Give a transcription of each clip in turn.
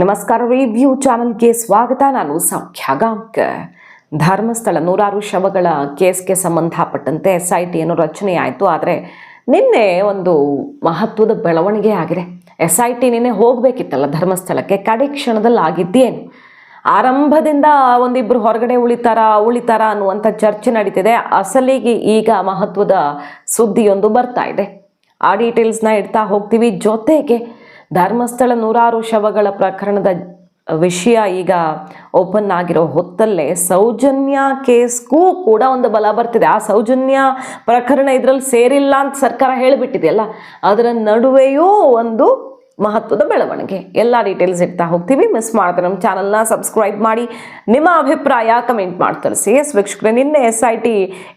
ನಮಸ್ಕಾರ ರಿವ್ಯೂ ಚಾನಲ್ಗೆ ಸ್ವಾಗತ. ನಾನು ಸೌಖ್ಯ ಧರ್ಮಸ್ಥಳ ನೂರಾರು ಶವಗಳ ಕೇಸ್ಗೆ ಸಂಬಂಧಪಟ್ಟಂತೆ ಎಸ್ ಐ ಟಿಯನ್ನು ರಚನೆ ಆಯಿತು ಆದರೆ ನಿನ್ನೆ ಒಂದು ಮಹತ್ವದ ಬೆಳವಣಿಗೆ ಆಗಿದೆ. ಎಸ್ ಐ ಟಿ ನಿನ್ನೆ ಹೋಗಬೇಕಿತ್ತಲ್ಲ ಧರ್ಮಸ್ಥಳಕ್ಕೆ? ಕಡೆ ಕ್ಷಣದಲ್ಲಿ ಆಗಿದ್ದೇನು ಆರಂಭದಿಂದ ಒಂದಿಬ್ಬರು ಹೊರಗಡೆ ಉಳಿತಾರ ಉಳಿತಾರ ಅನ್ನುವಂಥ ಚರ್ಚೆ ನಡೀತಿದೆ. ಅಸಲಿಗೆ ಈಗ ಮಹತ್ವದ ಸುದ್ದಿಯೊಂದು ಬರ್ತಾ ಇದೆ. ಆ ಡೀಟೇಲ್ಸ್ನ ಇಡ್ತಾ ಹೋಗ್ತೀವಿ. ಜೊತೆಗೆ ಧರ್ಮಸ್ಥಳ ನೂರಾರು ಶವಗಳ ಪ್ರಕರಣದ ವಿಷಯ ಈಗ ಓಪನ್ ಆಗಿರೋ ಹೊತ್ತಲ್ಲೇ ಸೌಜನ್ಯ ಕೇಸ್ಗೂ ಕೂಡ ಒಂದು ಬಲ ಬರ್ತಿದೆ. ಆ ಸೌಜನ್ಯ ಪ್ರಕರಣ ಇದರಲ್ಲಿ ಸೇರಿಲ್ಲ ಅಂತ ಸರ್ಕಾರ ಹೇಳಿಬಿಟ್ಟಿದೆಯಲ್ಲ ಅದರ ನಡುವೆಯೂ ಒಂದು ಮಹತ್ವದ ಬೆಳವಣಿಗೆ. ಎಲ್ಲ ಡೀಟೇಲ್ಸ್ ಇಡ್ತಾ ಹೋಗ್ತೀವಿ. ಮಿಸ್ ಮಾಡಿದ್ರೆ ನಮ್ಮ ಚಾನಲ್ನ ಸಬ್ಸ್ಕ್ರೈಬ್ ಮಾಡಿ. ನಿಮ್ಮ ಅಭಿಪ್ರಾಯ ಕಮೆಂಟ್ ಮಾಡಿ ತಿಳಿಸಿ. ಎಸ್ ವೀಕ್ಷಕರೇ, ನಿನ್ನೆ ಎಸ್ ಐ ಟಿ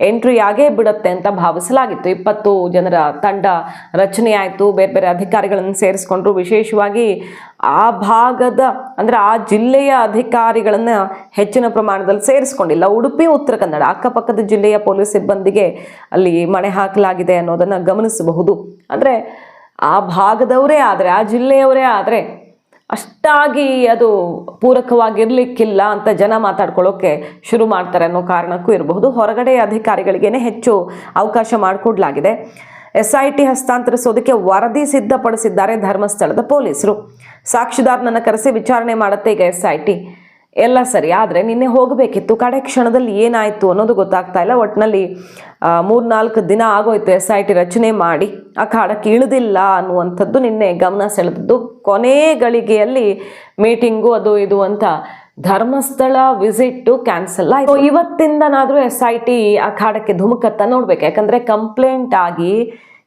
ಎಂಟ್ರಿ ಆಗೇ ಬಿಡುತ್ತೆ ಅಂತ ಭಾವಿಸಲಾಗಿತ್ತು. ಇಪ್ಪತ್ತು ಜನರ ತಂಡ ರಚನೆ ಆಯಿತು. ಬೇರೆ ಬೇರೆ ಅಧಿಕಾರಿಗಳನ್ನು ಸೇರಿಸ್ಕೊಂಡ್ರು. ವಿಶೇಷವಾಗಿ ಆ ಭಾಗದ, ಅಂದರೆ ಆ ಜಿಲ್ಲೆಯ ಅಧಿಕಾರಿಗಳನ್ನು ಹೆಚ್ಚಿನ ಪ್ರಮಾಣದಲ್ಲಿ ಸೇರಿಸ್ಕೊಂಡಿಲ್ಲ. ಉಡುಪಿ, ಉತ್ತರ ಕನ್ನಡ, ಅಕ್ಕಪಕ್ಕದ ಜಿಲ್ಲೆಯ ಪೊಲೀಸ್ ಸಿಬ್ಬಂದಿಗೆ ಅಲ್ಲಿ ಮಣೆ ಹಾಕಲಾಗಿದೆ ಅನ್ನೋದನ್ನು ಗಮನಿಸಬಹುದು. ಅಂದರೆ ಆ ಭಾಗದವರೇ ಆದರೆ, ಆ ಜಿಲ್ಲೆಯವರೇ ಆದರೆ ಅಷ್ಟಾಗಿ ಅದು ಪೂರಕವಾಗಿರಲಿಕ್ಕಿಲ್ಲ ಅಂತ ಜನ ಮಾತಾಡ್ಕೊಳ್ಳೋಕ್ಕೆ ಶುರು ಮಾಡ್ತಾರೆ ಅನ್ನೋ ಕಾರಣಕ್ಕೂ ಇರಬಹುದು. ಹೊರಗಡೆ ಅಧಿಕಾರಿಗಳಿಗೇನೆ ಹೆಚ್ಚು ಅವಕಾಶ ಮಾಡಿಕೊಡ್ಲಾಗಿದೆ. ಎಸ್ ಐ ಟಿ ಹಸ್ತಾಂತರಿಸೋದಕ್ಕೆ ವರದಿ ಸಿದ್ಧಪಡಿಸಿದ್ದಾರೆ ಧರ್ಮಸ್ಥಳದ ಪೊಲೀಸರು. ಸಾಕ್ಷಿದಾರನನ್ನು ಕರೆಸಿ ವಿಚಾರಣೆ ಮಾಡುತ್ತೆ ಈಗ ಎಸ್ ಐ ಟಿ ಎಲ್ಲ ಸರಿ, ಆದರೆ ನಿನ್ನೆ ಹೋಗಬೇಕಿತ್ತು. ಕಡೆ ಕ್ಷಣದಲ್ಲಿ ಏನಾಯಿತು ಅನ್ನೋದು ಗೊತ್ತಾಗ್ತಾ ಇಲ್ಲ. ಒಟ್ಟಿನಲ್ಲಿ ಮೂರ್ನಾಲ್ಕು ದಿನ ಆಗೋಯ್ತು ಎಸ್ ಐ ಟಿ ರಚನೆ ಮಾಡಿ. ಅಖಾಡಕ್ಕೆ ಇಳಿದಿಲ್ಲ ಅನ್ನುವಂಥದ್ದು ನಿನ್ನೆ ಗಮನ ಸೆಳೆದದ್ದು. ಕೊನೆ ಗಳಿಗೆಯಲ್ಲಿ ಮೀಟಿಂಗು ಅದು ಇದು ಅಂತ ಧರ್ಮಸ್ಥಳ ವಿಸಿಟ್ಟು ಕ್ಯಾನ್ಸಲ್ ಆಯಿತು. ಇವತ್ತಿಂದನಾದರೂ ಎಸ್ ಐ ಟಿ ಅಖಾಡಕ್ಕೆ ಧುಮುಕತ್ತ ನೋಡ್ಬೇಕು. ಯಾಕಂದರೆ ಕಂಪ್ಲೇಂಟ್ ಆಗಿ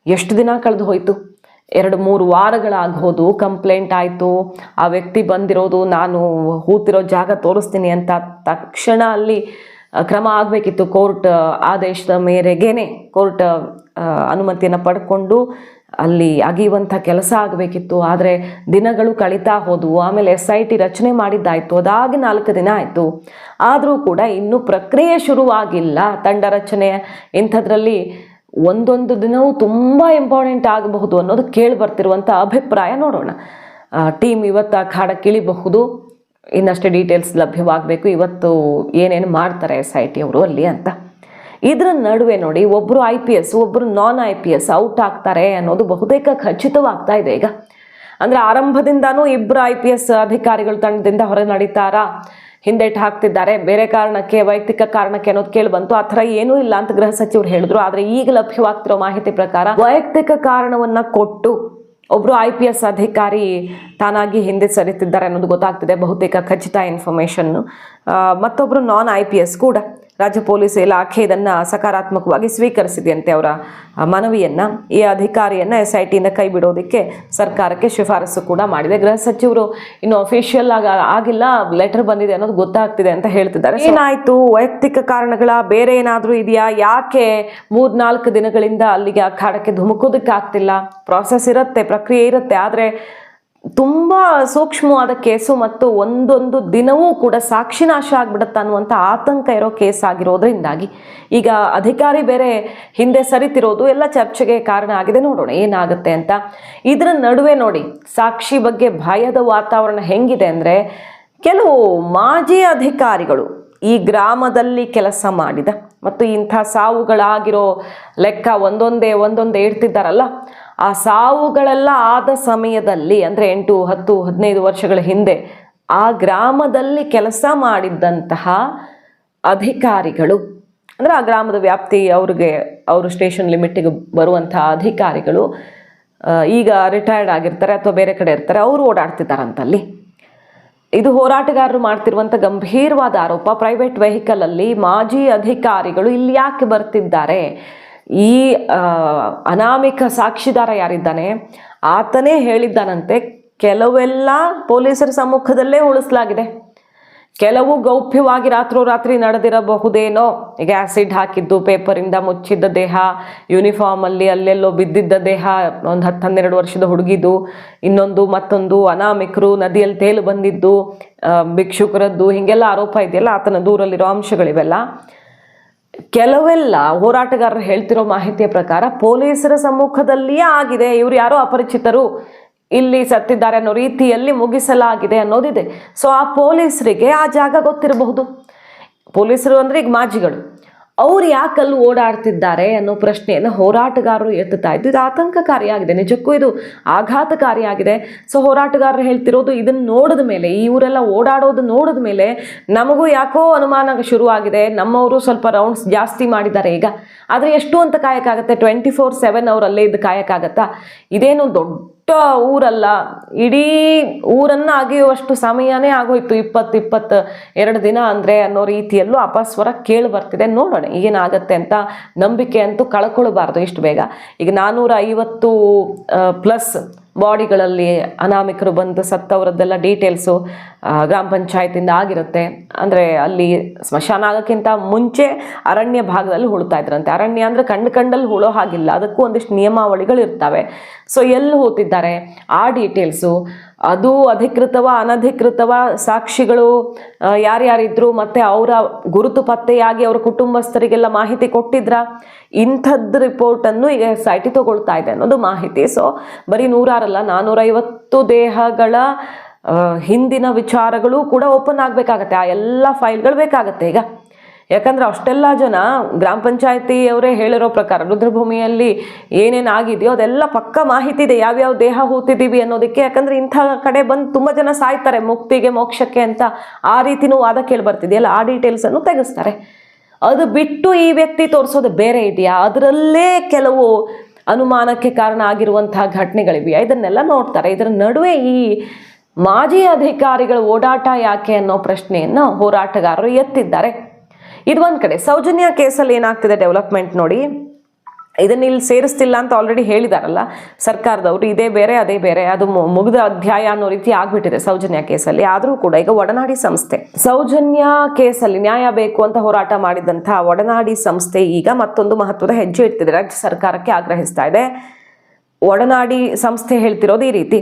ಎಷ್ಟು ದಿನ ಕಳೆದು ಹೋಯಿತು? ಎರಡು ಮೂರು ವಾರಗಳಾಗೋದು ಕಂಪ್ಲೇಂಟ್ ಆಯಿತು. ಆ ವ್ಯಕ್ತಿ ಬಂದಿರೋದು, ನಾನು ಹೂತಿರೋ ಜಾಗ ತೋರಿಸ್ತೀನಿ ಅಂತ ತಕ್ಷಣ ಅಲ್ಲಿ ಕ್ರಮ ಆಗಬೇಕಿತ್ತು ಕೋರ್ಟ್ ಆದೇಶದ ಮೇರೆಗೇನೆ ಕೋರ್ಟ್ ಅನುಮತಿಯನ್ನು ಪಡ್ಕೊಂಡು ಅಲ್ಲಿ ಅಗಿಯುವಂಥ ಕೆಲಸ ಆಗಬೇಕಿತ್ತು. ಆದರೆ ದಿನಗಳು ಕಳೀತಾ ಹೋದವು. ಆಮೇಲೆ ಎಸ್ ಐ ಟಿ ರಚನೆ ಮಾಡಿದ್ದಾಯಿತು. ಅದಾಗಿ ನಾಲ್ಕು ದಿನ ಆಯಿತು. ಆದರೂ ಕೂಡ ಇನ್ನೂ ಪ್ರಕ್ರಿಯೆ ಶುರುವಾಗಿಲ್ಲ. ತಂಡ ರಚನೆ ಇಂಥದ್ರಲ್ಲಿ ಒಂದೊಂದು ದಿನವೂ ತುಂಬ ಇಂಪಾರ್ಟೆಂಟ್ ಆಗಬಹುದು ಅನ್ನೋದು ಕೇಳಿ ಬರ್ತಿರುವಂಥ ಅಭಿಪ್ರಾಯ ನೋಡೋಣ. ಟೀಮ್ ಇವತ್ತು ಆ ಖಾಡಕ್ಕೆ ಇಳಿಬಹುದು ಇನ್ನಷ್ಟು ಡೀಟೇಲ್ಸ್ ಲಭ್ಯವಾಗಬೇಕು. ಇವತ್ತು ಏನೇನು ಮಾಡ್ತಾರೆ ಎಸ್ ಐ ಟಿ ಅವರು ಅಲ್ಲಿ ಅಂತ. ಇದರ ನಡುವೆ ನೋಡಿ ಒಬ್ಬರು ಐ ಪಿ ಎಸ್ ಒಬ್ಬರು non I P S out ಆಗ್ತಾರೆ ಅನ್ನೋದು ಬಹುತೇಕ ಖಚಿತವಾಗ್ತಾ ಇದೆ ಈಗ. ಅಂದರೆ ಆರಂಭದಿಂದನೂ ಇಬ್ಬರು ಐ ಪಿ ಎಸ್ ಅಧಿಕಾರಿಗಳು ತಂಡದಿಂದ ಹೊರ ನಡೀತಾರಾ ಹಿಂದೇಟ್ ಹಾಕ್ತಿದ್ದಾರೆ. ಬೇರೆ ಕಾರಣಕ್ಕೆ, ವೈಯಕ್ತಿಕ ಕಾರಣಕ್ಕೆ ಅನ್ನೋದು ಕೇಳಿ ಬಂತು. ಆ ಥರ ಏನೂ ಇಲ್ಲ ಅಂತ ಗೃಹ ಸಚಿವರು ಹೇಳಿದ್ರು. ಆದರೆ ಈಗ ಲಭ್ಯವಾಗ್ತಿರೋ ಮಾಹಿತಿ ಪ್ರಕಾರ ವೈಯಕ್ತಿಕ ಕಾರಣವನ್ನ ಕೊಟ್ಟು ಒಬ್ರು ಐ ಪಿ ಎಸ್ ಅಧಿಕಾರಿ ತಾನಾಗಿ ಹಿಂದೆ ಸರಿತಿದ್ದಾರೆ ಅನ್ನೋದು ಗೊತ್ತಾಗ್ತಿದೆ ಬಹುತೇಕ ಖಚಿತ ಇನ್ಫಾರ್ಮೇಷನ್ನು ಮತ್ತೊಬ್ಬರು ನಾನ್ ಐ ಪಿ ಎಸ್ ಕೂಡ. ರಾಜ್ಯ ಪೊಲೀಸ್ ಇಲಾಖೆ ಇದನ್ನು ಸಕಾರಾತ್ಮಕವಾಗಿ ಸ್ವೀಕರಿಸಿದೆಯಂತೆ ಅವರ ಮನವಿಯನ್ನು, ಈ ಅಧಿಕಾರಿಯನ್ನ ಎಸ್ ಐ ಟಿಯಿಂದ ಕೈ ಬಿಡೋದಕ್ಕೆ ಸರ್ಕಾರಕ್ಕೆ ಶಿಫಾರಸು ಕೂಡ ಮಾಡಿದೆ. ಗೃಹ ಸಚಿವರು ಇನ್ನು ಅಫಿಷಿಯಲ್ ಆಗ ಆಗಿಲ್ಲ ಲೆಟರ್ ಬಂದಿದೆ ಅನ್ನೋದು ಗೊತ್ತಾಗ್ತಿದೆ ಅಂತ ಹೇಳ್ತಿದ್ದಾರೆ. ಏನಾಯ್ತು? ವೈಯಕ್ತಿಕ ಕಾರಣಗಳ ಬೇರೆ ಏನಾದರೂ ಇದೆಯಾ? ಯಾಕೆ ಮೂರ್ನಾಲ್ಕು ದಿನಗಳಿಂದ ಅಲ್ಲಿಗೆ ಅಖಾಡಕ್ಕೆ ಧುಮುಕೋದಕ್ಕೆ ಆಗ್ತಿಲ್ಲ ಪ್ರಾಸೆಸ್ ಇರುತ್ತೆ, ಪ್ರಕ್ರಿಯೆ ಇರುತ್ತೆ. ಆದರೆ ತುಂಬ ಸೂಕ್ಷ್ಮವಾದ ಕೇಸು ಮತ್ತು ಒಂದೊಂದು ದಿನವೂ ಕೂಡ ಸಾಕ್ಷಿನಾಶ ಆಗ್ಬಿಡುತ್ತೆ ಅನ್ನುವಂಥ ಆತಂಕ ಇರೋ ಕೇಸ್ ಆಗಿರೋದ್ರಿಂದಾಗಿ. ಈಗ ಅಧಿಕಾರಿ ಬೇರೆ ಹಿಂದೆ ಸರಿತಿರೋದು ಎಲ್ಲ ಚರ್ಚೆಗೆ ಕಾರಣ ಆಗಿದೆ. ನೋಡೋಣ ಏನಾಗುತ್ತೆ ಅಂತ. ಇದರ ನಡುವೆ ನೋಡಿ, ಸಾಕ್ಷಿ ಬಗ್ಗೆ ಭಯದ ವಾತಾವರಣ ಹೆಂಗಿದೆ ಅಂದರೆ, ಕೆಲವು ಮಾಜಿ ಅಧಿಕಾರಿಗಳು ಈ ಗ್ರಾಮದಲ್ಲಿ ಕೆಲಸ ಮಾಡಿದ ಮತ್ತು ಇಂಥ ಸಾವುಗಳಾಗಿರೋ ಲೆಕ್ಕ ಒಂದೊಂದೇ ಒಂದೊಂದೇ ಇಡ್ತಿದ್ದಾರಲ್ಲ ಆ ಸಾವುಗಳೆಲ್ಲ ಆದ ಸಮಯದಲ್ಲಿ, ಅಂದರೆ ಎಂಟು, ಹತ್ತು, ಹದಿನೈದು ವರ್ಷಗಳ ಹಿಂದೆ, ಆ ಗ್ರಾಮದಲ್ಲಿ ಕೆಲಸ ಮಾಡಿದ್ದಂತಹ ಅಧಿಕಾರಿಗಳು, ಅಂದರೆ ಆ ಗ್ರಾಮದ ವ್ಯಾಪ್ತಿ ಅವ್ರಿಗೆ, ಅವರು ಸ್ಟೇಷನ್ ಲಿಮಿಟಿಗೆ ಬರುವಂತಹ ಅಧಿಕಾರಿಗಳು ಈಗ ರಿಟೈರ್ಡ್ ಆಗಿರ್ತಾರೆ ಅಥವಾ ಬೇರೆ ಕಡೆ ಇರ್ತಾರೆ, ಅವರು ಓಡಾಡ್ತಿದ್ದಾರಂತಲ್ಲಿ. ಇದು ಹೋರಾಟಗಾರರು ಮಾಡ್ತಿರುವಂಥ ಗಂಭೀರವಾದ ಆರೋಪ. ಪ್ರೈವೇಟ್ ವೆಹಿಕಲಲ್ಲಿ ಮಾಜಿ ಅಧಿಕಾರಿಗಳು ಇಲ್ಲಿ ಯಾಕೆ ಬರ್ತಿದ್ದಾರೆ? ಈ ಅನಾಮಿಕ ಸಾಕ್ಷಿದಾರ ಯಾರಿದ್ದಾನೆ, ಆತನೇ ಹೇಳಿದ್ದಾನಂತೆ, ಕೆಲವೆಲ್ಲ ಪೊಲೀಸರ ಸಮ್ಮುಖದಲ್ಲೇ ಉಳಿಸಲಾಗಿದೆ. ಕೆಲವು ಗೌಪ್ಯವಾಗಿ ರಾತ್ರೋರಾತ್ರಿ ನಡೆದಿರಬಹುದೇನೋ, ಈಗ ಆ್ಯಸಿಡ್ ಹಾಕಿದ್ದು, ಪೇಪರಿಂದ ಮುಚ್ಚಿದ್ದ ದೇಹ, ಯೂನಿಫಾರ್ಮಲ್ಲಿ ಅಲ್ಲೆಲ್ಲೋ ಬಿದ್ದಿದ್ದ ದೇಹ, ಒಂದು ಹತ್ತು ಹನ್ನೆರಡು ವರ್ಷದ ಹುಡುಗಿದು, ಇನ್ನೊಂದು ಮತ್ತೊಂದು ಅನಾಮಿಕರು ನದಿಯಲ್ಲಿ ತೇಲು ಬಂದಿದ್ದು ಭಿಕ್ಷುಕರದ್ದು, ಹೀಗೆಲ್ಲ ಆರೋಪ ಇದೆಯಲ್ಲ, ಆತನ ದೂರಲ್ಲಿರೋ ಅಂಶಗಳಿವೆಲ್ಲ. ಕೆಲವೆಲ್ಲ ಹೋರಾಟಗಾರರು ಹೇಳ್ತಿರೋ ಮಾಹಿತಿಯ ಪ್ರಕಾರ ಪೊಲೀಸರ ಸಮ್ಮುಖದಲ್ಲಿಯೇ ಆಗಿದೆ. ಇವರು ಯಾರೋ ಅಪರಿಚಿತರು ಇಲ್ಲಿ ಸತ್ತಿದ್ದಾರೆ ಅನ್ನೋ ರೀತಿಯಲ್ಲಿ ಮುಗಿಸಲಾಗಿದೆ ಅನ್ನೋದಿದೆ. ಸೊ ಆ ಪೊಲೀಸರಿಗೆ ಆ ಜಾಗ ಗೊತ್ತಿರಬಹುದು. ಪೊಲೀಸರು ಅಂದ್ರೆ ಈಗ ಮಾಜಿಗಳು. ಅವ್ರು ಯಾಕೆ ಅಲ್ಲಿ ಓಡಾಡ್ತಿದ್ದಾರೆ ಅನ್ನೋ ಪ್ರಶ್ನೆಯನ್ನು ಹೋರಾಟಗಾರರು ಎತ್ತುತ್ತಾ ಇದ್ದು, ಇದು ಆತಂಕಕಾರಿಯಾಗಿದೆ, ನಿಜಕ್ಕೂ ಇದು ಆಘಾತಕಾರಿಯಾಗಿದೆ. ಸೊ ಹೋರಾಟಗಾರರು ಹೇಳ್ತಿರೋದು ಇದನ್ನು ನೋಡಿದ ಮೇಲೆ, ಈ ಊರೆಲ್ಲ ಓಡಾಡೋದು ನೋಡಿದ ಮೇಲೆ ನಮಗೂ ಯಾಕೋ ಅನುಮಾನ ಶುರುವಾಗಿದೆ. ನಮ್ಮವರು ಸ್ವಲ್ಪ ರೌಂಡ್ಸ್ ಜಾಸ್ತಿ ಮಾಡಿದ್ದಾರೆ ಈಗ. ಆದರೆ ಎಷ್ಟು ಅಂತ ಕಾಯಕ್ಕಾಗತ್ತೆ ಟ್ವೆಂಟಿ ಫೋರ್ ಸೆವೆನ್ ಅವರಲ್ಲೇ ಇದು ಕಾಯಕ್ಕಾಗತ್ತಾ ಇದೇನು ದೊಡ್ಡ ಊರಲ್ಲ, ಇಡೀ ಊರನ್ನ ಅಗೆಯುವಷ್ಟು ಸಮಯನೇ ಆಗೋಯ್ತು. ಇಪ್ಪತ್ತು ಇಪ್ಪತ್ತು ಎರಡು ದಿನ ಅಂದರೆ ಅನ್ನೋ ರೀತಿಯಲ್ಲೂ ಅಪಸ್ವರ ಕೇಳಿ ಬರ್ತಿದೆ. ನೋಡೋಣ ಏನಾಗತ್ತೆ ಅಂತ ನಂಬಿಕೆ ಅಂತೂ ಕಳ್ಕೊಳ್ಬಾರ್ದು ಇಷ್ಟು ಬೇಗ. ಈಗ ನಾನ್ನೂರ ಐವತ್ತು ಪ್ಲಸ್ ಬಾಡಿಗಳಲ್ಲಿ ಅನಾಮಿಕರು ಬಂದು ಸತ್ತವರದ್ದೆಲ್ಲ ಡೀಟೇಲ್ಸು ಗ್ರಾಮ ಪಂಚಾಯತಿಂದ ಆಗಿರುತ್ತೆ. ಅಂದರೆ ಅಲ್ಲಿ ಸ್ಮಶಾನ ಆಗೋಕ್ಕಿಂತ ಮುಂಚೆ ಅರಣ್ಯ ಭಾಗದಲ್ಲಿ ಹುಳ್ತಾ ಇದ್ರಂತೆ. ಅರಣ್ಯ ಅಂದರೆ ಕಂಡು ಕಂಡಲ್ಲಿ ಹುಳೋ ಹಾಗಿಲ್ಲ. ಅದಕ್ಕೂ ಒಂದಿಷ್ಟು ನಿಯಮಾವಳಿಗಳು ಇರ್ತವೆ ಸೊ ಎಲ್ಲಿ ಹೋಗ್ತಿದ್ದಾರೆ? ಆ ಡೀಟೇಲ್ಸು ಅದು ಅಧಿಕೃತವ, ಅನಧಿಕೃತವ, ಸಾಕ್ಷಿಗಳು ಯಾರ್ಯಾರಿದ್ರು ಮತ್ತೆ ಅವರ ಗುರುತು ಪತ್ತೆಯಾಗಿ ಅವರ ಕುಟುಂಬಸ್ಥರಿಗೆಲ್ಲ ಮಾಹಿತಿ ಕೊಟ್ಟಿದ್ರ? ಇಂಥದ್ದು ರಿಪೋರ್ಟನ್ನು ಈಗ ಎಸ್ ಐ ಟಿ ತಗೊಳ್ತಾ ಇದೆ ಅನ್ನೋದು ಮಾಹಿತಿ. ಸೊ ಬರೀ ನೂರಾರಲ್ಲ ನಾನ್ನೂರೈವತ್ತು ದೇಹಗಳ ಹಿಂದಿನ ವಿಚಾರಗಳು ಕೂಡ ಓಪನ್ ಆಗಬೇಕಾಗತ್ತೆ. ಆ ಎಲ್ಲ ಫೈಲ್ಗಳು ಬೇಕಾಗತ್ತೆ ಈಗ. ಯಾಕಂದ್ರೆ ಅಷ್ಟೆಲ್ಲ ಜನ ಗ್ರಾಮ ಪಂಚಾಯತಿ ಅವರೇ ಹೇಳಿರೋ ಪ್ರಕಾರ ರುದ್ರಭೂಮಿಯಲ್ಲಿ ಏನೇನು ಆಗಿದೆಯೋ ಅದೆಲ್ಲ ಪಕ್ಕ ಮಾಹಿತಿ ಇದೆ, ಯಾವ್ಯಾವ ದೇಹ ಹೂತಿದ್ದೀವಿ ಅನ್ನೋದಕ್ಕೆ. ಯಾಕಂದ್ರೆ ಇಂಥ ಕಡೆ ಬಂದು ತುಂಬ ಜನ ಸಾಯ್ತಾರೆ, ಮುಕ್ತಿಗೆ, ಮೋಕ್ಷಕ್ಕೆ ಅಂತ ಆ ರೀತಿನೂ ವಾದ ಕೇಳಿ ಬರ್ತಿದೆಯಲ್ಲ ಆ ಡೀಟೇಲ್ಸನ್ನು ತೆಗೆಸ್ತಾರೆ. ಅದು ಬಿಟ್ಟು ಈ ವ್ಯಕ್ತಿ ತೋರಿಸೋದು ಬೇರೆ ಇದೆಯಾ? ಅದರಲ್ಲೇ ಕೆಲವು ಅನುಮಾನಕ್ಕೆ ಕಾರಣ ಆಗಿರುವಂತಹ ಘಟನೆಗಳಿವೆಯಾ? ಇದನ್ನೆಲ್ಲ ನೋಡ್ತಾರೆ. ಇದರ ನಡುವೆ ಈ ಮಾಜಿ ಅಧಿಕಾರಿಗಳ ಓಡಾಟ ಯಾಕೆ ಅನ್ನೋ ಪ್ರಶ್ನೆಯನ್ನು ಹೋರಾಟಗಾರರು ಎತ್ತಿದ್ದಾರೆ. ಇದು ಒಂದು ಕಡೆ. ಸೌಜನ್ಯ ಕೇಸಲ್ಲಿ ಏನಾಗ್ತಿದೆ ಡೆವಲಪ್ಮೆಂಟ್ ನೋಡಿ, ಇದನ್ನ ಇಲ್ಲಿ ಸೇರಿಸ್ತಿಲ್ಲ ಅಂತ ಆಲ್ರೆಡಿ ಹೇಳಿದಾರಲ್ಲ ಸರ್ಕಾರದವರು. ಇದೇ ಬೇರೆ, ಅದೇ ಬೇರೆ. ಅದು ಮುಗಿದ ಅಧ್ಯಾಯ ಅನ್ನೋ ರೀತಿ ಆಗ್ಬಿಟ್ಟಿದೆ ಸೌಜನ್ಯ ಕೇಸಲ್ಲಿ. ಆದರೂ ಕೂಡ ಈಗ ಒಡನಾಡಿ ಸಂಸ್ಥೆ. ಸೌಜನ್ಯ ಕೇಸಲ್ಲಿ ನ್ಯಾಯ ಬೇಕು ಅಂತ ಹೋರಾಟ ಮಾಡಿದಂತಹ ಒಡನಾಡಿ ಸಂಸ್ಥೆ ಈಗ ಮತ್ತೊಂದು ಮಹತ್ವದ ಹೆಜ್ಜೆ ಇಡ್ತಿದೆ. ರಾಜ್ಯ ಸರ್ಕಾರಕ್ಕೆ ಆಗ್ರಹಿಸ್ತಾ ಇದೆ. ಒಡನಾಡಿ ಸಂಸ್ಥೆ ಹೇಳ್ತಿರೋದು ಈ ರೀತಿ.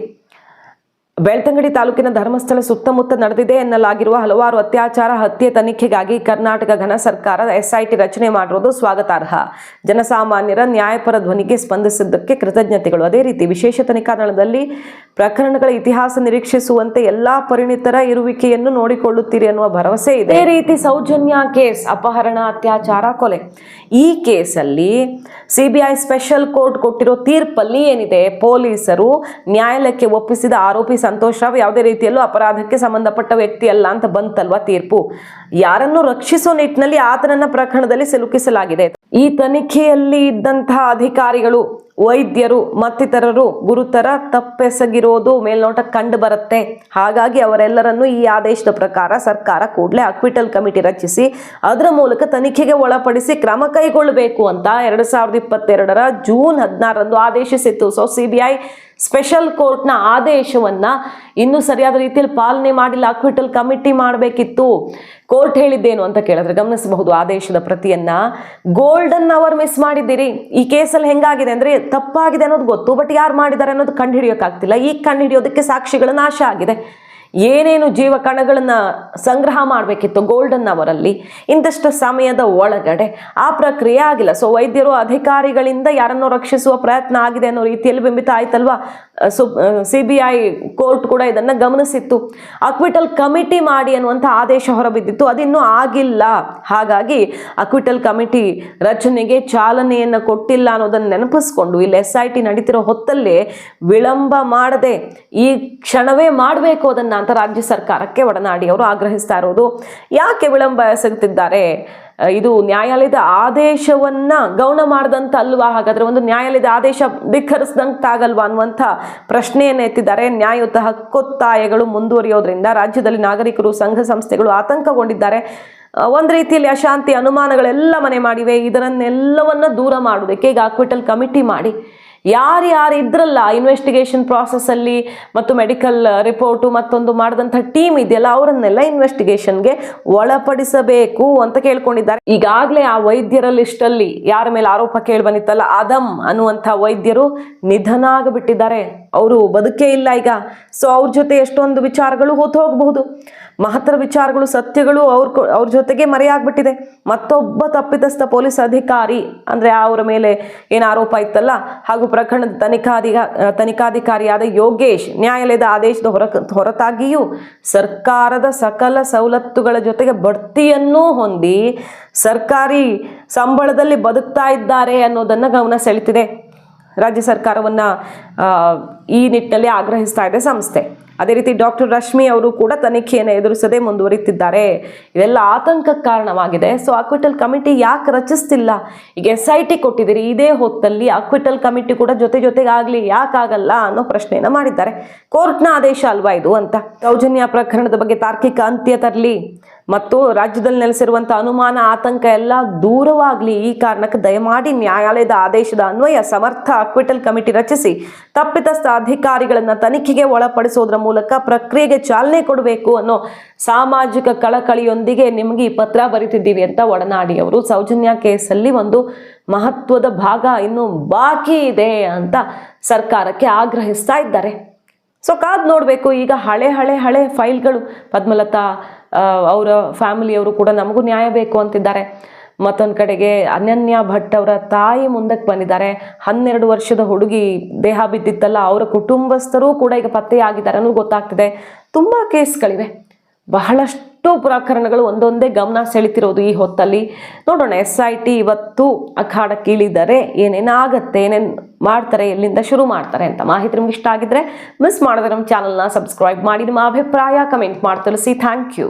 ಬೆಳ್ತಂಗಡಿ ತಾಲೂಕಿನ ಧರ್ಮಸ್ಥಳ ಸುತ್ತಮುತ್ತ ನಡೆದಿದೆ ಎನ್ನಲಾಗಿರುವ ಹಲವಾರು ಅತ್ಯಾಚಾರ, ಹತ್ಯೆ ತನಿಖೆಗಾಗಿ ಕರ್ನಾಟಕ ಘನ ಸರ್ಕಾರ ಎಸ್ಐಟಿ ರಚನೆ ಮಾಡಿರೋದು ಸ್ವಾಗತಾರ್ಹ. ಜನಸಾಮಾನ್ಯರ ನ್ಯಾಯಪರ ಧ್ವನಿಗೆ ಸ್ಪಂದಿಸಿದ್ದಕ್ಕೆ ಕೃತಜ್ಞತೆಗಳು. ಅದೇ ರೀತಿ ವಿಶೇಷ ತನಿಖಾ ದಳದಲ್ಲಿ ಪ್ರಕರಣಗಳ ಇತಿಹಾಸ ನಿರೀಕ್ಷಿಸುವಂತೆ ಎಲ್ಲಾ ಪರಿಣಿತರ ಇರುವಿಕೆಯನ್ನು ನೋಡಿಕೊಳ್ಳುತ್ತೀರಿ ಅನ್ನುವ ಭರವಸೆ ಇದೆ. ಅದೇ ರೀತಿ ಸೌಜನ್ಯ ಕೇಸ್, ಅಪಹರಣ, ಅತ್ಯಾಚಾರ, ಕೊಲೆ. ಈ ಕೇಸಲ್ಲಿ ಸಿಬಿಐ ಸ್ಪೆಷಲ್ ಕೋರ್ಟ್ ಕೊಟ್ಟಿರೋ ತೀರ್ಪಲ್ಲಿ ಏನಿದೆ? ಪೊಲೀಸರು ನ್ಯಾಯಾಲಯಕ್ಕೆ ಒಪ್ಪಿಸಿದ ಆರೋಪಿ ಸಂತೋಷ್ ರಾವ್ ಯಾವುದೇ ರೀತಿಯಲ್ಲೂ ಅಪರಾಧಕ್ಕೆ ಸಂಬಂಧಪಟ್ಟ ವ್ಯಕ್ತಿ ಅಲ್ಲ ಅಂತ ಬಂತಲ್ವಾ ತೀರ್ಪು? ಯಾರನ್ನು ರಕ್ಷಿಸೋ ನಿಟ್ಟಿನಲ್ಲಿ ಆತನನ್ನ ಪ್ರಕರಣದಲ್ಲಿ ಸಿಲುಕಿಸಲಾಗಿದೆ. ಈ ತನಿಖೆಯಲ್ಲಿ ಇದ್ದಂತಹ ಅಧಿಕಾರಿಗಳು, ವೈದ್ಯರು, ಮತ್ತಿತರರು ಗುರುತರ ತಪ್ಪೆಸಗಿರೋದು ಮೇಲ್ನೋಟಕ್ಕೆ ಕಂಡು ಬರುತ್ತೆ. ಹಾಗಾಗಿ ಅವರೆಲ್ಲರನ್ನು ಈ ಆದೇಶದ ಪ್ರಕಾರ ಸರ್ಕಾರ ಕೂಡಲೇ ಅಕ್ವಿಟಲ್ ಕಮಿಟಿ ರಚಿಸಿ, ಅದರ ಮೂಲಕ ತನಿಖೆಗೆ ಒಳಪಡಿಸಿ ಕ್ರಮ ಕೈಗೊಳ್ಳಬೇಕು ಅಂತ ಎರಡು ಸಾವಿರದ ಇಪ್ಪತ್ತೆರಡರ ಜೂನ್ ಹದಿನಾರರಂದು ಆದೇಶಿಸಿತ್ತು. ಸೊ ಸಿಬಿಐ ಸ್ಪೆಷಲ್ ಕೋರ್ಟ್ನ ಆದೇಶವನ್ನ ಇನ್ನೂ ಸರಿಯಾದ ರೀತಿಯಲ್ಲಿ ಪಾಲನೆ ಮಾಡಿಲ್ಲ ಅಕ್ವಿಟಲ್ ಕಮಿಟಿ ಮಾಡಬೇಕಿತ್ತು. ಕೋರ್ಟ್ ಹೇಳಿದ್ದೇನು ಅಂತ ಕೇಳಿದ್ರೆ ಗಮನಿಸಬಹುದು, ಆದೇಶದ ಪ್ರತಿಯನ್ನ ಗೋಲ್ಡನ್ ಅವರ್ ಮಿಸ್ ಮಾಡಿದ್ದೀರಿ. ಈ ಕೇಸಲ್ಲಿ ಹೆಂಗಾಗಿದೆ ಅಂದ್ರೆ ತಪ್ಪಾಗಿದೆ ಅನ್ನೋದು ಗೊತ್ತು ಬಟ್ ಯಾರು ಮಾಡಿದ್ದಾರೆ ಅನ್ನೋದು ಕಂಡುಹಿಡಿಯೋಕ್ಕಾಗ್ತಿಲ್ಲ. ಈಗ ಕಂಡುಹಿಡಿಯೋದಕ್ಕೆ ಸಾಕ್ಷಿಗಳ ನಾಶ ಆಗಿದೆ. ಏನೇನು ಜೀವ ಕಣಗಳನ್ನು ಸಂಗ್ರಹ ಮಾಡಬೇಕಿತ್ತು ಗೋಲ್ಡನ್ ಅವರಲ್ಲಿ, ಇಂದಷ್ಟು ಸಮಯದ ಒಳಗಡೆ ಆ ಪ್ರಕ್ರಿಯೆ ಆಗಿಲ್ಲ. ಸೊ ವೈದ್ಯರು, ಅಧಿಕಾರಿಗಳಿಂದ ಯಾರನ್ನೋ ರಕ್ಷಿಸುವ ಪ್ರಯತ್ನ ಆಗಿದೆ ಅನ್ನೋ ರೀತಿಯಲ್ಲಿ ಬಿಂಬಿತ ಆಯ್ತಲ್ವಾ? ಸು ಬಿ ಐ ಕೋರ್ಟ್ ಕೂಡ ಇದನ್ನು ಗಮನಿಸಿತ್ತು. ಅಕ್ವಿಟಲ್ ಕಮಿಟಿ ಮಾಡಿ ಅನ್ನುವಂಥ ಆದೇಶ ಹೊರಬಿದ್ದಿತ್ತು. ಅದಿನ್ನೂ ಆಗಿಲ್ಲ. ಹಾಗಾಗಿ ಅಕ್ವಿಟಲ್ ಕಮಿಟಿ ರಚನೆಗೆ ಚಾಲನೆಯನ್ನು ಕೊಟ್ಟಿಲ್ಲ ಅನ್ನೋದನ್ನು ನೆನಪಿಸ್ಕೊಂಡು ಇಲ್ಲಿ ಎಸ್ ಐ ಟಿ ನಡೀತಿರೋ ಹೊತ್ತಲ್ಲೇ ವಿಳಂಬ ಮಾಡದೆ ಈ ಕ್ಷಣವೇ ಮಾಡಬೇಕು ಅದನ್ನ ಅಂತ ರಾಜ್ಯ ಸರ್ಕಾರಕ್ಕೆ ಒಡನಾಡಿ ಅವರು ಆಗ್ರಹಿಸ್ತಾ ಇರೋದು. ಯಾಕೆ ವಿಳಂಬ ಎಸಗುತ್ತಿದ್ದಾರೆ? ಇದು ನ್ಯಾಯಾಲಯದ ಆದೇಶವನ್ನ ಗೌಣ ಮಾಡ್ದಂತ ಅಲ್ವಾ? ಹಾಗಾದ್ರೆ ಒಂದು ನ್ಯಾಯಾಲಯದ ಆದೇಶ ಧಿಕ್ಕರಿಸಿದಂತಾಗಲ್ವಾ ಅನ್ನುವಂಥ ಪ್ರಶ್ನೆಯನ್ನು ಎತ್ತಿದ್ದಾರೆ. ನ್ಯಾಯಯುತ ಹಕ್ಕೊತ್ತಾಯಗಳು ಮುಂದುವರಿಯೋದ್ರಿಂದ ರಾಜ್ಯದಲ್ಲಿ ನಾಗರಿಕರು, ಸಂಘ ಸಂಸ್ಥೆಗಳು ಆತಂಕಗೊಂಡಿದ್ದಾರೆ. ಒಂದು ರೀತಿಯಲ್ಲಿ ಅಶಾಂತಿ ಅನುಮಾನಗಳೆಲ್ಲ ಮನೆ ಮಾಡಿವೆ. ಇದರನ್ನೆಲ್ಲವನ್ನ ದೂರ ಮಾಡೋದಕ್ಕೆ ಈಗ ಅಕ್ವಿಟಲ್ ಕಮಿಟಿ ಮಾಡಿ. ಯಾರ್ಯಾರು ಇದ್ರಲ್ಲ ಇನ್ವೆಸ್ಟಿಗೇಷನ್ ಅಲ್ಲಿ ಮತ್ತು ಮೆಡಿಕಲ್ ರಿಪೋರ್ಟು ಮತ್ತೊಂದು ಮಾಡಿದಂಥ ಟೀಮ್ ಇದೆಯಲ್ಲ ಅವರನ್ನೆಲ್ಲ ಇನ್ವೆಸ್ಟಿಗೇಷನ್ಗೆ ಒಳಪಡಿಸಬೇಕು ಅಂತ ಕೇಳ್ಕೊಂಡಿದ್ದಾರೆ. ಈಗಾಗಲೇ ಆ ವೈದ್ಯರ ಲಿಸ್ಟಲ್ಲಿ ಯಾರ ಮೇಲೆ ಆರೋಪ ಕೇಳಿ ಬಂದಿತ್ತಲ್ಲ ಅದಮ್ ಅನ್ನುವಂಥ ವೈದ್ಯರು ನಿಧನ ಆಗಿಬಿಟ್ಟಿದ್ದಾರೆ ಅವರು ಬದುಕೇ ಇಲ್ಲ ಈಗ. ಸೊ ಅವ್ರ ಜೊತೆ ಎಷ್ಟೊಂದು ವಿಚಾರಗಳು ಹೊತ್ತು ಹೋಗಬಹುದು. ಮಹತ್ತರ ವಿಚಾರಗಳು, ಸತ್ಯಗಳು ಅವ್ರ ಅವ್ರ ಜೊತೆಗೆ ಮರೆಯಾಗ್ಬಿಟ್ಟಿದೆ. ಮತ್ತೊಬ್ಬ ತಪ್ಪಿತಸ್ಥ ಪೊಲೀಸ್ ಅಧಿಕಾರಿ, ಅಂದ್ರೆ ಅವರ ಮೇಲೆ ಏನು ಆರೋಪ ಇತ್ತಲ್ಲ, ಹಾಗೂ ಪ್ರಕರಣದ ತನಿಖಾಧಿಕಾ ತನಿಖಾಧಿಕಾರಿಯಾದ ಯೋಗೇಶ್, ನ್ಯಾಯಾಲಯದ ಆದೇಶದ ಹೊರ, ಹೊರತಾಗಿಯೂ ಸರ್ಕಾರದ ಸಕಲ ಸವಲತ್ತುಗಳ ಜೊತೆಗೆ ಬಡ್ತಿಯನ್ನೂ ಹೊಂದಿ ಸರ್ಕಾರಿ ಸಂಬಳದಲ್ಲಿ ಬದುಕ್ತಾ ಇದ್ದಾರೆ ಅನ್ನೋದನ್ನ ಗಮನ ಸೆಳೆತಿದೆ. ರಾಜ್ಯ ಸರ್ಕಾರವನ್ನು ಈ ನಿಟ್ಟಿನಲ್ಲಿ ಆಗ್ರಹಿಸ್ತಾ ಇದೆ ಸಂಸ್ಥೆ. ಅದೇ ರೀತಿ ಡಾಕ್ಟರ್ ರಶ್ಮಿ ಅವರು ಕೂಡ ತನಿಖೆಯನ್ನು ಎದುರಿಸದೆ ಮುಂದುವರಿತಿದ್ದಾರೆ. ಇದೆಲ್ಲ ಆತಂಕಕ್ಕೆ ಕಾರಣವಾಗಿದೆ. ಸೊ ಅಕ್ವಿಟಲ್ ಕಮಿಟಿ ಯಾಕೆ ರಚಿಸ್ತಿಲ್ಲ? ಈಗ ಎಸ್ ಐ ಟಿ ಕೊಟ್ಟಿದ್ದೀರಿ, ಇದೇ ಹೊತ್ತಲ್ಲಿ ಅಕ್ವಿಟಲ್ ಕಮಿಟಿ ಕೂಡ ಜೊತೆ ಜೊತೆಗಾಗಲಿ ಯಾಕಾಗಲ್ಲ ಅನ್ನೋ ಪ್ರಶ್ನೆಯನ್ನು ಮಾಡಿದ್ದಾರೆ. ಕೋರ್ಟ್ನ ಆದೇಶ ಅಲ್ವಾ ಇದು ಅಂತ? ಸೌಜನ್ಯ ಪ್ರಕರಣದ ಬಗ್ಗೆ ತಾರ್ಕಿಕ ಅಂತ್ಯ ತರಲಿ. ಮತ್ತು ರಾಜ್ಯದಲ್ಲಿ ನೆಲೆಸಿರುವಂಥ ಅನುಮಾನ, ಆತಂಕ ಎಲ್ಲ ದೂರವಾಗಲಿ ಈ ಕಾರಣಕ್ಕೆ ದಯಮಾಡಿ ನ್ಯಾಯಾಲಯದ ಆದೇಶದ ಅನ್ವಯ, ಸಮರ್ಥ ಅಕ್ವಿಟಲ್ ಕಮಿಟಿ ರಚಿಸಿ, ತಪ್ಪಿತಸ್ಥ ಅಧಿಕಾರಿಗಳನ್ನ ತನಿಖೆಗೆ ಒಳಪಡಿಸೋದ್ರ ಮೂಲಕ ಪ್ರಕ್ರಿಯೆಗೆ ಚಾಲನೆ ಕೊಡಬೇಕು ಅನ್ನೋ ಸಾಮಾಜಿಕ ಕಳಕಳಿಯೊಂದಿಗೆ ನಿಮಗೆ ಈ ಪತ್ರ ಬರಿತಿದ್ದೀವಿ ಅಂತ ಒಡನಾಡಿ ಅವರು. ಸೌಜನ್ಯ ಕೇಸಲ್ಲಿ ಒಂದು ಮಹತ್ವದ ಭಾಗ ಇನ್ನು ಬಾಕಿ ಇದೆ ಅಂತ ಸರ್ಕಾರಕ್ಕೆ ಆಗ್ರಹಿಸ್ತಾ ಇದ್ದಾರೆ. ಸೊ ಕಾದ್ ನೋಡಬೇಕು, ಈಗ ಹಳೆ ಹಳೆ ಹಳೆ ಫೈಲ್ಗಳು. ಪದ್ಮಲತಾ ಅವರ ಫ್ಯಾಮಿಲಿಯವರು ಕೂಡ ನಮಗೂ ನ್ಯಾಯ ಬೇಕು ಅಂತಿದ್ದಾರೆ. ಮತ್ತೊಂದು ಕಡೆಗೆ ಅನನ್ಯ ಭಟ್ ಅವರ ತಾಯಿ ಮುಂದಕ್ಕೆ ಬಂದಿದ್ದಾರೆ. ಹನ್ನೆರಡು ವರ್ಷದ ಹುಡುಗಿ ದೇಹ ಬಿದ್ದಿತ್ತಲ್ಲ, ಅವರ ಕುಟುಂಬಸ್ಥರು ಕೂಡ ಈಗ ಪತ್ತೆಯಾಗಿದ್ದಾರೆ ಅನ್ನೋದು ಗೊತ್ತಾಗ್ತಿದೆ. ತುಂಬ ಕೇಸ್ಗಳಿವೆ. ಬಹಳಷ್ಟು ಪ್ರಕರಣಗಳು ಒಂದೊಂದೇ ಗಮನ ಸೆಳಿತಿರೋದು ಈ ಹೊತ್ತಲ್ಲಿ. ನೋಡೋಣ, ಎಸ್ ಐ ಟಿ ಇವತ್ತು ಅಖಾಡಕ್ಕೆ ಇಳಿದರೆ ಏನೇನಾಗತ್ತೆ, ಏನೇನು ಮಾಡ್ತಾರೆ, ಎಲ್ಲಿಂದ ಶುರು ಮಾಡ್ತಾರೆ ಅಂತ ಮಾಹಿತಿ ನಿಮ್ಗೆ ಇಷ್ಟ ಆಗಿದ್ರೆ ಮಿಸ್ ಮಾಡಿದ್ರೆ ನಮ್ಮ ಚಾನಲ್ನ ಸಬ್ಸ್ಕ್ರೈಬ್ ಮಾಡಿ. ನಿಮ್ಮ ಅಭಿಪ್ರಾಯ ಕಮೆಂಟ್ ಮಾಡಿ, ತಿಳಿಸಿ. Thank you